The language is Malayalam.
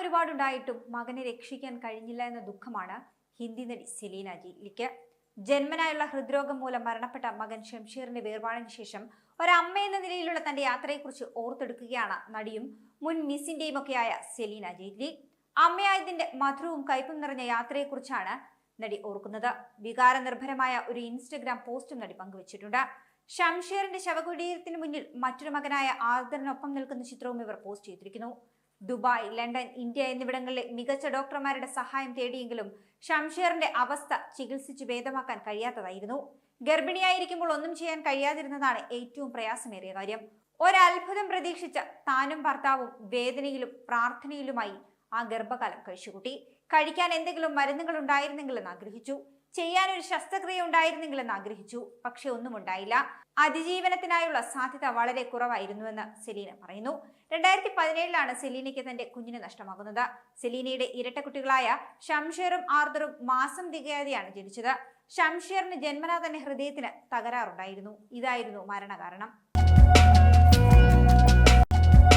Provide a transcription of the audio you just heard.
ഒരുപാടുണ്ടായിട്ടും മകനെ രക്ഷിക്കാൻ കഴിഞ്ഞില്ല എന്ന ദുഃഖമാണ് ഹിന്ദി നടി സെലീന ജയിലിക്ക് ജന്മനായുള്ള ഹൃദ്രോഗം മൂലം മരണപ്പെട്ട മകൻ ഷംഷീറിന്റെ വേർപാടിന് ശേഷം ഒരമ്മ എന്ന നിലയിലുള്ള തന്റെ യാത്രയെക്കുറിച്ച് ഓർത്തെടുക്കുകയാണ് നടിയും മുൻ മിസ്സിന്റെയും ഒക്കെയായ സെലീന ജെയ്റ്റ്ലി അമ്മയായതിന്റെ മധുരവും കയ്പും നിറഞ്ഞ യാത്രയെക്കുറിച്ചാണ് നടി ഓർക്കുന്നത്. വികാരനിർഭരമായ ഒരു ഇൻസ്റ്റഗ്രാം പോസ്റ്റും നടി പങ്കുവച്ചിട്ടുണ്ട്. ഷംഷീറിന്റെ ശവകുടീരത്തിന് മുന്നിൽ മറ്റൊരു മകനായ ആർദറിനൊപ്പം നിൽക്കുന്ന ചിത്രവും ഇവർ പോസ്റ്റ് ചെയ്തിരിക്കുന്നു. ദുബായ് ലണ്ടൻ ഇന്ത്യ എന്നിവിടങ്ങളിലെ മികച്ച ഡോക്ടർമാരുടെ സഹായം തേടിയെങ്കിലും ഷംഷീറിന്റെ അവസ്ഥ ചികിത്സിച്ച് ഭേദമാക്കാൻ കഴിയാത്തതായിരുന്നു. ഗർഭിണിയായിരിക്കുമ്പോൾ ഒന്നും ചെയ്യാൻ കഴിയാതിരുന്നതാണ് ഏറ്റവും പ്രയാസമേറിയ കാര്യം. ഒരത്ഭുതം പ്രതീക്ഷിച്ച താനും ഭർത്താവും വേദനയിലും പ്രാർത്ഥനയിലുമായി ആ ഗർഭകാലം കഴിച്ചുകൂട്ടി. കഴിക്കാൻ എന്തെങ്കിലും മരുന്നുകൾ ഉണ്ടായിരുന്നെങ്കിലെന്ന് ആഗ്രഹിച്ചു. ചെയ്യാൻ ഒരു ശസ്ത്രക്രിയ ഉണ്ടായിരുന്നെങ്കിലെന്ന് ആഗ്രഹിച്ചു. പക്ഷെ ഒന്നും ഉണ്ടായില്ല. അതിജീവനത്തിനായുള്ള സാധ്യത വളരെ കുറവായിരുന്നുവെന്ന് സെലീന പറയുന്നു. രണ്ടായിരത്തി പതിനേഴിലാണ് സെലീനയ്ക്ക് തന്റെ കുഞ്ഞിനെ നഷ്ടമാകുന്നത്. സെലീനയുടെ ഇരട്ടക്കുട്ടികളായ ഷംഷീറും ആർദറും മാസം തികയാതെയാണ് ജനിച്ചത്. ഷംഷീറിന് ജന്മനാ തന്നെ ഹൃദയത്തിന് തകരാറുണ്ടായിരുന്നു. ഇതായിരുന്നു മരണകാരണം.